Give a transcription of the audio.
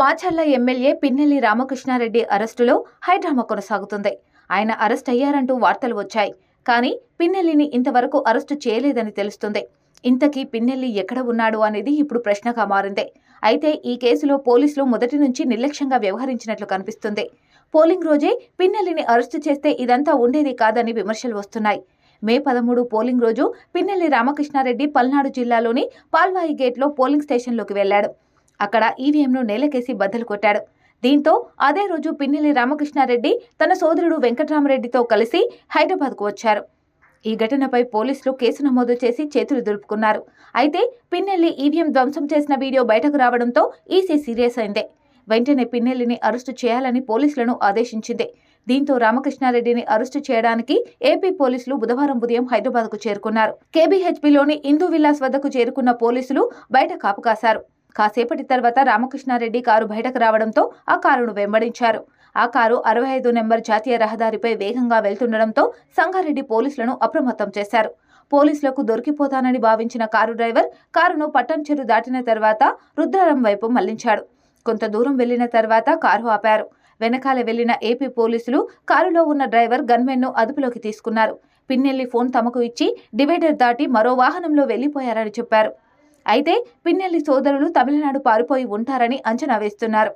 Macherla MLA Pinnelli Ramakrishna Reddy అరెస్టులో high drama కొనసాగుతుంది. ఆయన అరెస్ట్ అయ్యారంటూ వార్తలు వచ్చాయి. కానీ పిన్నెల్లిని ఇంతవరకు అరెస్టు చేయలేదని తెలుస్తుంది. ఇంతకీ పిన్నెల్లి ఎక్కడ ఉన్నాడు అనేది ఇప్పుడు ప్రశ్నగా మారింది. అయితే ఈ కేసులో పోలీసులు మొదటి నుంచి నిర్లక్ష్యంగా వ్యవహరించినట్లు కనిపిస్తుంది. పోలింగ్ రోజే పిన్నెల్లిని అరెస్టు చేస్తే ఇదంతా ఉండేది కాదని విమర్శలు వస్తున్నాయి. మే పదమూడు పోలింగ్ రోజు పిన్నెల్లి రామకృష్ణారెడ్డి పల్నాడు జిల్లాలోని పాల్వాయి గేట్లో పోలింగ్ స్టేషన్లోకి వెళ్ళాడు అక్కడ ఈవీఎంను నేలకేసి బద్దలు కొట్టాడు. దీంతో అదే రోజు పిన్నెల్లి రామకృష్ణారెడ్డి తన సోదరుడు వెంకటరామరెడ్డితో కలిసి హైదరాబాద్కు వచ్చారు. ఈ ఘటనపై పోలీసులు కేసు నమోదు చేసి చేతులు దులుపుకున్నారు. అయితే పిన్నెల్లి ఈవీఎం ధ్వంసం చేసిన వీడియో బయటకు రావడంతో ఈసీ సీరియస్ అయింది. వెంటనే పిన్నెల్లిని అరెస్టు చేయాలని పోలీసులను ఆదేశించింది. దీంతో రామకృష్ణారెడ్డిని అరెస్టు చేయడానికి ఏపీ పోలీసులు బుధవారం ఉదయం హైదరాబాద్కు చేరుకున్నారు. కేబీహెచ్పీలోని ఇందూ విల్లాస్ వద్దకు చేరుకున్న పోలీసులు బయట కాపు కాశారు. కాసేపటి తర్వాత రామకృష్ణారెడ్డి కారు బయటకు రావడంతో ఆ కారును వెంబడించారు. ఆ కారు అరవై ఐదు నెంబర్ జాతీయ రహదారిపై వేగంగా వెళ్తుండడంతో సంగారెడ్డి పోలీసులను అప్రమత్తం చేశారు. పోలీసులకు దొరికిపోతానని భావించిన కారు డ్రైవర్ కారును పట్టంచెరు దాటిన తర్వాత రుద్రారం వైపు మళ్ళించాడు. కొంత దూరం వెళ్ళిన తర్వాత కారు ఆపారు. వెనకాల వెళ్ళిన ఏపీ పోలీసులు కారులో ఉన్న డ్రైవర్ గన్మెన్ను అదుపులోకి తీసుకున్నారు. పిన్నెల్లి ఫోన్ తమకు ఇచ్చి డివైడర్ దాటి మరో వాహనంలో వెళ్ళిపోయారని చెప్పారు. అయితే పిన్నెల్లి సోదరులు తమిళనాడు పారిపోయి ఉంటారని అంచనా వేస్తున్నారు.